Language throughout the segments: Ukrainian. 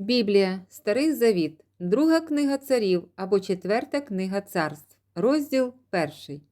Біблія, Старий Завіт, Друга книга царів або Четверта книга царств, розділ перший.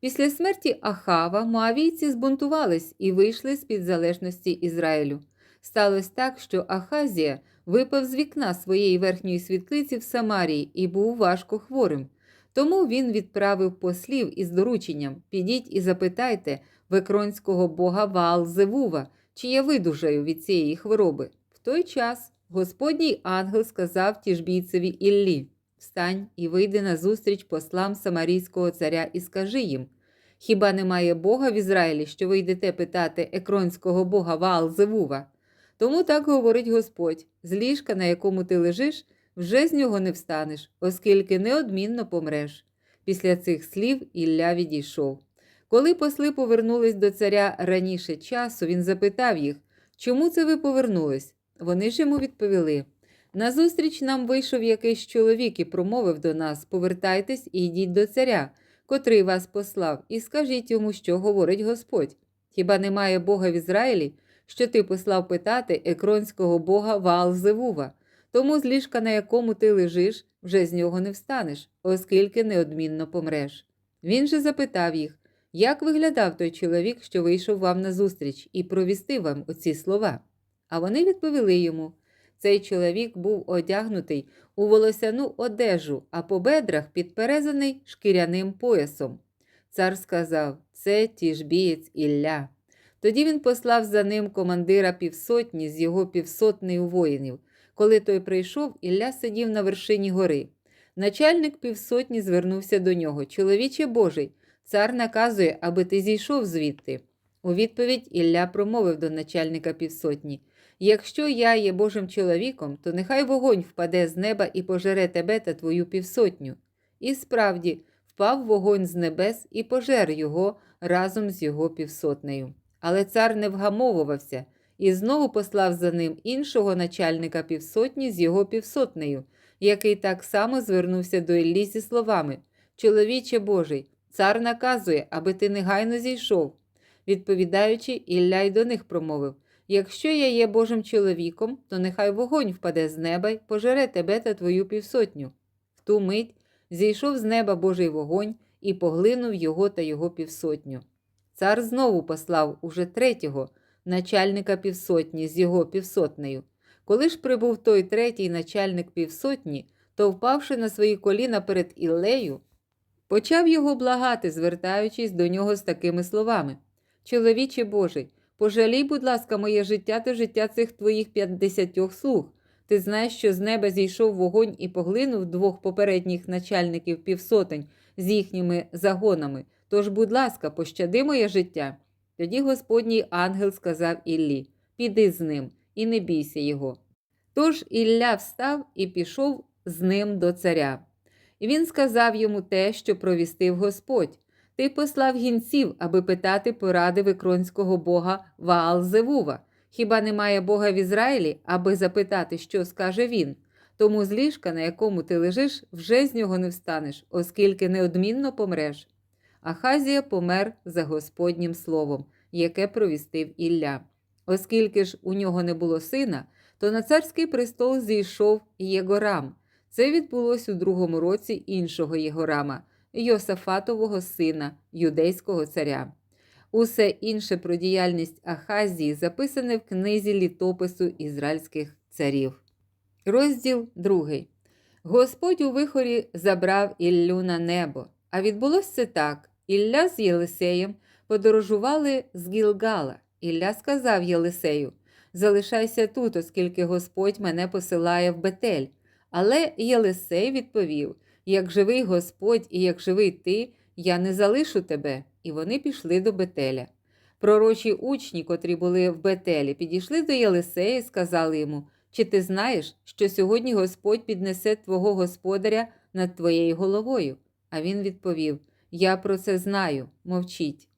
Після смерті Ахава моавійці збунтувались і вийшли з під залежності Ізраїлю. Сталося так, що Ахазія випав з вікна своєї верхньої світлиці в Самарії і був важко хворим. Тому він відправив послів із дорученням: підіть і запитайте викронського бога Ваал-Зевува, чи я видужаю від цієї хвороби. В той час Господній ангел сказав тіжбійцеві Іллі: Встань і вийди назустріч послам самарійського царя і скажи їм: Хіба немає Бога в Ізраїлі, що ви йдете питати екронського бога Ваал-Зевува? Тому так говорить Господь: з ліжка, на якому ти лежиш, вже з нього не встанеш, оскільки неодмінно помреш. Після цих слів Ілля відійшов. Коли посли повернулись до царя раніше часу, він запитав їх, чому це ви повернулись? Вони ж йому відповіли: Назустріч нам вийшов якийсь чоловік і промовив до нас: Повертайтесь і йдіть до царя, котрий вас послав, і скажіть йому, що говорить Господь. Хіба немає Бога в Ізраїлі, що ти послав питати екронського бога Ваал-Зевува? Тому з ліжка, на якому ти лежиш, вже з нього не встанеш, оскільки неодмінно помреш. Він же запитав їх, як виглядав той чоловік, що вийшов вам назустріч, і провістив вам оці слова. А вони відповіли йому: цей чоловік був одягнутий у волосяну одежу, а по бедрах підперезаний шкіряним поясом. Цар сказав: Це тіжбієць Ілля. Тоді він послав за ним командира півсотні з його півсотнею воїнів. Коли той прийшов, Ілля сидів на вершині гори. Начальник півсотні звернувся до нього: Чоловіче Божий, цар наказує, аби ти зійшов звідти. У відповідь Ілля промовив до начальника півсотні: Якщо я є Божим чоловіком, то нехай вогонь впаде з неба і пожере тебе та твою півсотню. І справді впав вогонь з небес і пожер його разом з його півсотнею. Але цар не вгамовувався і знову послав за ним іншого начальника півсотні з його півсотнею, який так само звернувся до Іллі зі словами: Чоловіче Божий, цар наказує, аби ти негайно зійшов. Відповідаючи, Ілля й до них промовив: Якщо я є Божим чоловіком, то нехай вогонь впаде з неба й пожере тебе та твою півсотню. В ту мить зійшов з неба Божий вогонь і поглинув його та його півсотню. Цар знову послав уже третього, начальника півсотні з його півсотнею. Коли ж прибув той третій начальник півсотні, то, впавши на свої коліна перед Іллею, почав його благати, звертаючись до нього з такими словами: Чоловіче Божий, пожалій, будь ласка, моє життя та життя цих твоїх п'ятдесятьох слуг. Ти знаєш, що з неба зійшов вогонь і поглинув двох попередніх начальників півсотень з їхніми загонами. Тож, будь ласка, пощади моє життя. Тоді Господній ангел сказав Іллі: Піди з ним і не бійся його. Тож Ілля встав і пішов з ним до царя. І він сказав йому те, що провістив Господь. Ти послав гінців, аби питати поради викронського бога Ваал-Зевува. Хіба немає Бога в Ізраїлі, аби запитати, що скаже він? Тому з ліжка, на якому ти лежиш, вже з нього не встанеш, оскільки неодмінно помреш. Ахазія помер за Господнім словом, яке провістив Ілля. Оскільки ж у нього не було сина, то на царський престол зійшов Єгорам. Це відбулось у другому році іншого Єгорама, Йосафатового сина, юдейського царя. Усе інше про діяльність Ахазії записане в книзі літопису ізраїльських царів. Розділ 2. Господь у вихорі забрав Іллю на небо. А відбулося це так: Ілля з Єлисеєм подорожували з Гілгала. Ілля сказав Єлисею: Залишайся тут, оскільки Господь мене посилає в Бетель. Але Єлисей відповів: Як живий Господь і як живий ти, я не залишу тебе. І вони пішли до Бетеля. Пророчі учні, котрі були в Бетелі, підійшли до Єлисея і сказали йому: Чи ти знаєш, що сьогодні Господь піднесе твого господаря над твоєю головою? А він відповів: Я про це знаю, мовчіть.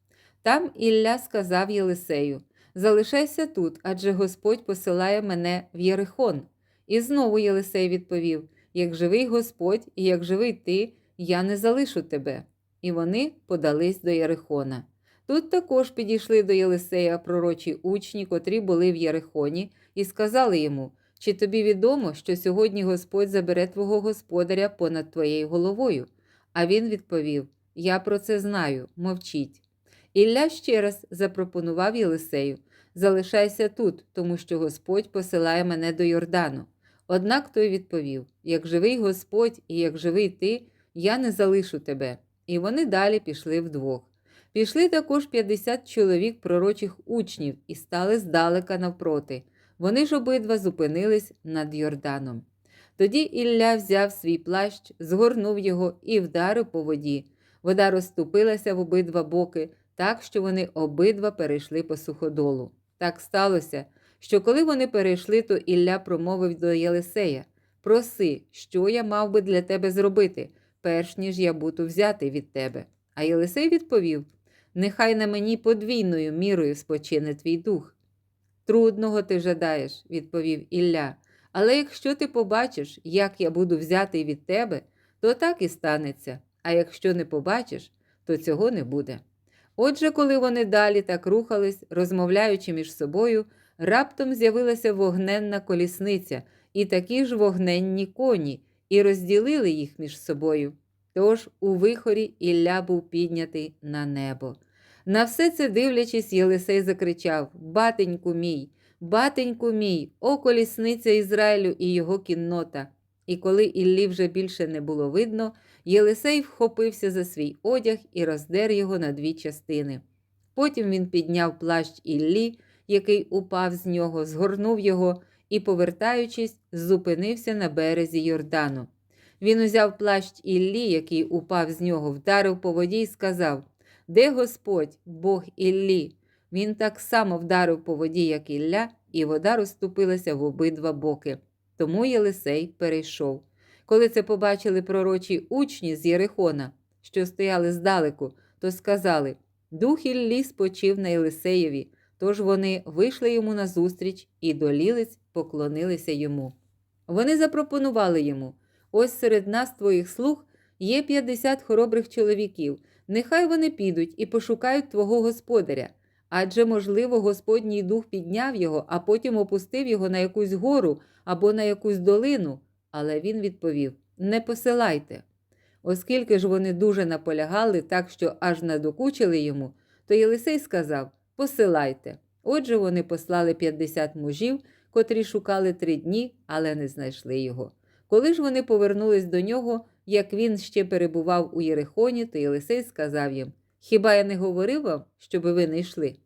Там Ілля сказав Єлисею: Залишайся тут, адже Господь посилає мене в Єрихон. І знову Єлисей відповів: Як живий Господь і як живий ти, я не залишу тебе. І вони подались до Єрихона. Тут також підійшли до Єлисея пророчі учні, котрі були в Єрихоні, і сказали йому: чи тобі відомо, що сьогодні Господь забере твого господаря понад твоєю головою? А він відповів: Я про це знаю, мовчіть. Ілля ще раз запропонував Єлисею: Залишайся тут, тому що Господь посилає мене до Йордану. Однак той відповів: Як живий Господь і як живий ти, я не залишу тебе. І вони далі пішли вдвох. Пішли також 50 чоловік пророчих учнів і стали здалека навпроти. Вони ж обидва зупинились над Йорданом. Тоді Ілля взяв свій плащ, згорнув його і вдарив по воді. Вода розступилася в обидва боки, так що вони обидва перейшли по суходолу. Так сталося, що коли вони перейшли, то Ілля промовив до Єлисея Проси, що я мав би для тебе зробити, перш ніж я буду взятий від тебе. А Єлисей відповів Нехай на мені подвійною мірою спочине твій дух. Трудного ти жадаєш, відповів Ілля. Але якщо ти побачиш, як я буду взятий від тебе, то так і станеться, а якщо не побачиш, то цього не буде. Отже, коли вони далі так рухались, розмовляючи між собою, раптом з'явилася вогненна колісниця і такі ж вогненні коні, і розділили їх між собою. Тож у вихорі Ілля був піднятий на небо. На все це дивлячись, Єлисей закричав Батеньку мій, батеньку мій, о колісниця Ізраїлю і його кіннота. І коли Іллі вже більше не було видно, Єлисей вхопився за свій одяг і роздер його на дві частини. Потім він підняв плащ Іллі, який упав з нього, згорнув його і, повертаючись, зупинився на березі Йордану. Він узяв плащ Іллі, який упав з нього, вдарив по воді і сказав Де Господь, Бог Іллі? Він так само вдарив по воді, як Ілля, і вода розступилася в обидва боки. Тому Єлисей перейшов. Коли це побачили пророчі учні з Єрихона, що стояли здалеку, то сказали Дух Іллі спочив на Єлисеєві, тож вони вийшли йому назустріч і долілиць поклонилися йому. Вони запропонували йому ось серед нас, твоїх слуг, є 50 хоробрих чоловіків. Нехай вони підуть і пошукають твого господаря. Адже, можливо, Господній дух підняв його, а потім опустив його на якусь гору або на якусь долину. Але він відповів: Не посилайте. Оскільки ж вони дуже наполягали, так що аж надокучили йому, то Єлисей сказав: Посилайте. Отже, вони послали 50 мужів, котрі шукали три дні, але не знайшли його. Коли ж вони повернулись до нього, як він ще перебував у Єрихоні, то Єлисей сказав їм: Хіба я не говорив вам, щоби ви не йшли?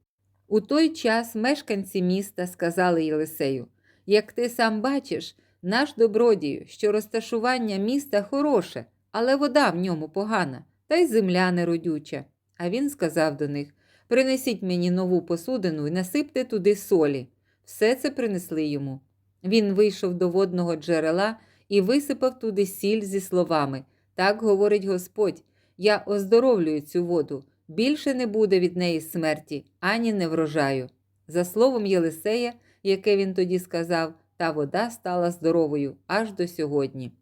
У той час мешканці міста сказали Єлисею: Як ти сам бачиш, наш добродію, що розташування міста хороше, але вода в ньому погана, та й земля неродюча. А він сказав до них: Принесіть мені нову посудину і насипте туди солі. Все це принесли йому. Він вийшов до водного джерела і висипав туди сіль зі словами: Так говорить Господь: Я оздоровлюю цю воду, більше не буде від неї смерті, ані неврожаю. За словом Єлисея, яке він тоді сказав, та вода стала здоровою аж до сьогодні.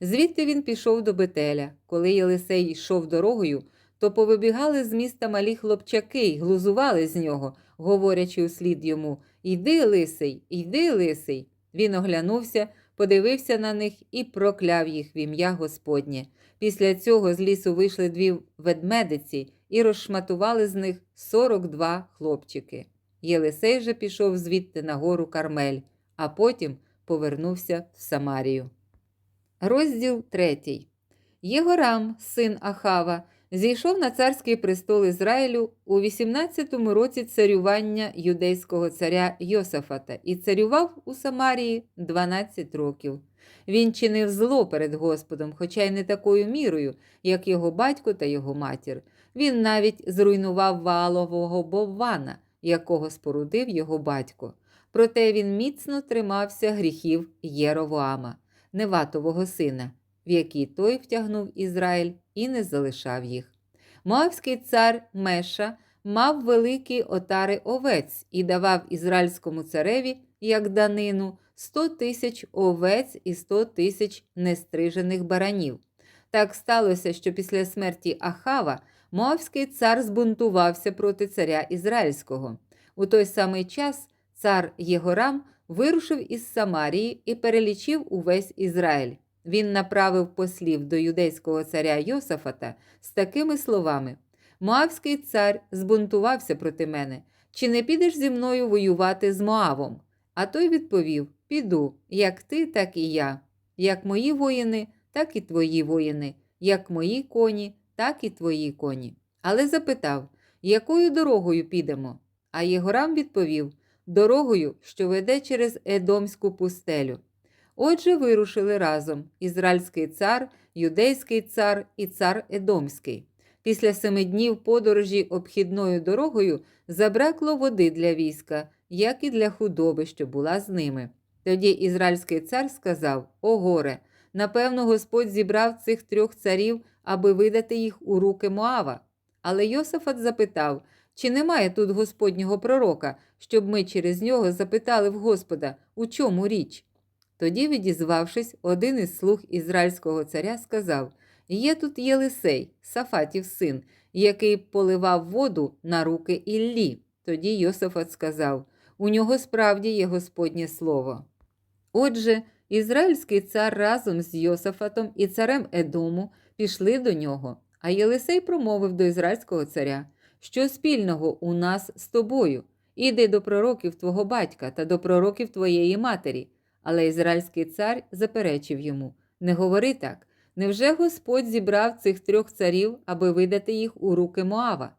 Звідти він пішов до Бетеля. Коли Єлисей йшов дорогою, то повибігали з міста малі хлопчаки й глузували з нього, говорячи услід йому Йди, лисий, йди, лисий. Він оглянувся, подивився на них і прокляв їх в ім'я Господнє. Після цього з лісу вийшли дві ведмедиці і розшматували з них 42 хлопчики. Єлисей же пішов звідти на гору Кармель, а потім повернувся в Самарію. Розділ 3. Єгорам, син Ахава, зійшов на царський престол Ізраїлю у 18-му році царювання юдейського царя Йосафата і царював у Самарії 12 років. Він чинив зло перед Господом, хоча й не такою мірою, як його батько та його матір. Він навіть зруйнував валового Боввана, якого спорудив його батько. Проте він міцно тримався гріхів Єровоама, Неватового сина, в який той втягнув Ізраїль і не залишав їх. Моавський цар Меша мав великі отари овець і давав ізраїльському цареві, як данину, 100 тисяч овець і 100 тисяч нестрижених баранів. Так сталося, що після смерті Ахава Моавський цар збунтувався проти царя Ізраїльського. У той самий час цар Єгорам вирушив із Самарії і перелічив увесь Ізраїль. Він направив послів до юдейського царя Йосафата з такими словами: Моавський цар збунтувався проти мене. Чи не підеш зі мною воювати з Моавом? А той відповів: Піду, як ти, так і я, як мої воїни, так і твої воїни, як мої коні, так і твої коні. Але запитав, якою дорогою підемо? А Єгорам відповів: дорогою, що веде через Едомську пустелю. Отже, вирушили разом ізраїльський цар, юдейський цар і цар Едомський. Після семи днів подорожі обхідною дорогою забракло води для війська, як і для худоби, що була з ними. Тоді ізраїльський цар сказав: О горе! Напевно, Господь зібрав цих трьох царів, аби видати їх у руки Моава. Але Йосафат запитав, чи немає тут Господнього пророка, щоб ми через нього запитали в Господа, у чому річ? Тоді, відізвавшись, один із слуг ізраїльського царя сказав: Є тут Єлисей, Сафатів син, який поливав воду на руки Іллі. Тоді Йосафат сказав: У нього справді є Господнє слово. Отже, ізраїльський цар разом з Йосафатом і царем Едому пішли до нього, а Єлисей промовив до ізраїльського царя, що спільного у нас з тобою. Іди до пророків твого батька та до пророків твоєї матері. Але ізраїльський цар заперечив йому: Не говори так. Невже Господь зібрав цих трьох царів, аби видати їх у руки Моава?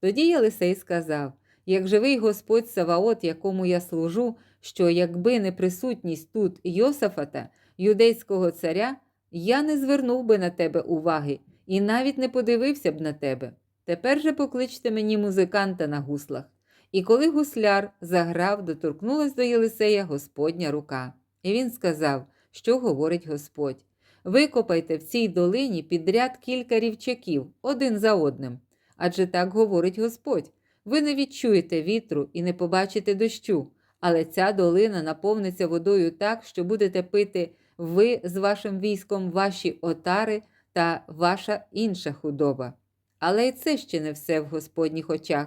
Тоді Єлисей сказав: Як живий Господь Саваот, якому я служу, що якби не присутність тут Йосафата, юдейського царя, я не звернув би на тебе уваги і навіть не подивився б на тебе. Тепер же покличте мені музиканта на гуслах. І коли гусляр заграв, доторкнулась до Єлисея Господня рука. І він сказав, що говорить Господь. Викопайте в цій долині підряд кілька рівчаків один за одним. Адже так говорить Господь. Ви не відчуєте вітру і не побачите дощу, але ця долина наповниться водою так, що будете пити ви з вашим військом ваші отари та ваша інша худоба. Але й це ще не все в Господніх очах.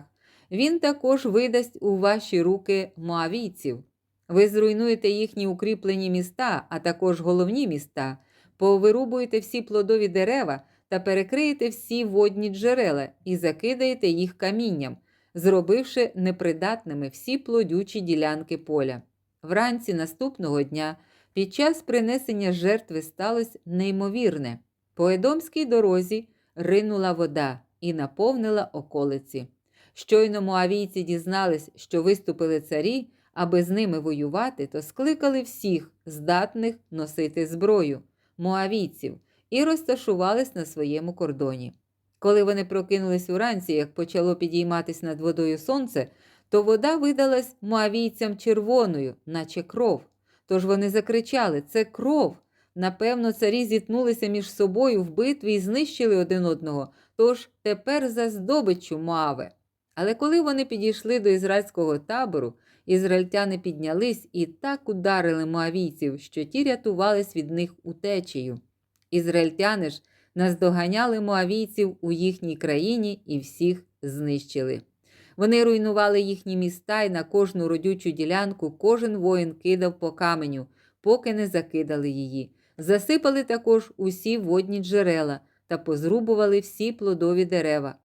Він також видасть у ваші руки моавійців. Ви зруйнуєте їхні укріплені міста, а також головні міста, повирубуєте всі плодові дерева та перекриєте всі водні джерела і закидаєте їх камінням, зробивши непридатними всі плодючі ділянки поля. Вранці наступного дня під час принесення жертви сталося неймовірне. По Едомській дорозі ринула вода і наповнила околиці. Щойно моавійці дізнались, що виступили царі, аби з ними воювати, то скликали всіх здатних носити зброю моавійців і розташувались на своєму кордоні. Коли вони прокинулись уранці, як почало підійматись над водою сонце, то вода видалась моавійцям червоною, наче кров. Тож вони закричали: Це кров! Напевно, царі зіткнулися між собою в битві і знищили один одного. Тож тепер за здобиччю Моаве. Але коли вони підійшли до ізраїльського табору, ізраїльтяни піднялись і так ударили моавійців, що ті рятувались від них утечею. Ізраїльтяни ж наздоганяли моавійців у їхній країні і всіх знищили. Вони руйнували їхні міста і на кожну родючу ділянку кожен воїн кидав по каменю, поки не закидали її. Засипали також усі водні джерела та позрубували всі плодові дерева,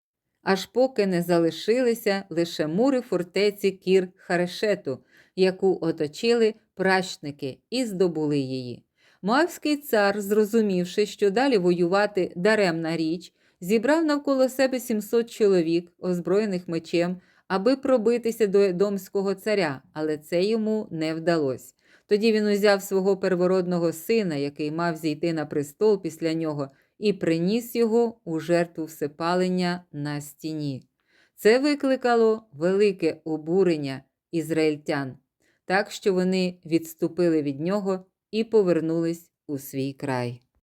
аж поки не залишилися лише мури фортеці кір Харешету, яку оточили пращники і здобули її. Моавський цар, зрозумівши, що далі воювати даремна річ, зібрав навколо себе 700 чоловік, озброєних мечем, аби пробитися до Едомського царя, але це йому не вдалося. Тоді він узяв свого первородного сина, який мав зійти на престол після нього, і приніс його у жертву всепалення на стіні. Це викликало велике обурення ізраїльтян, так що вони відступили від нього і повернулись у свій край.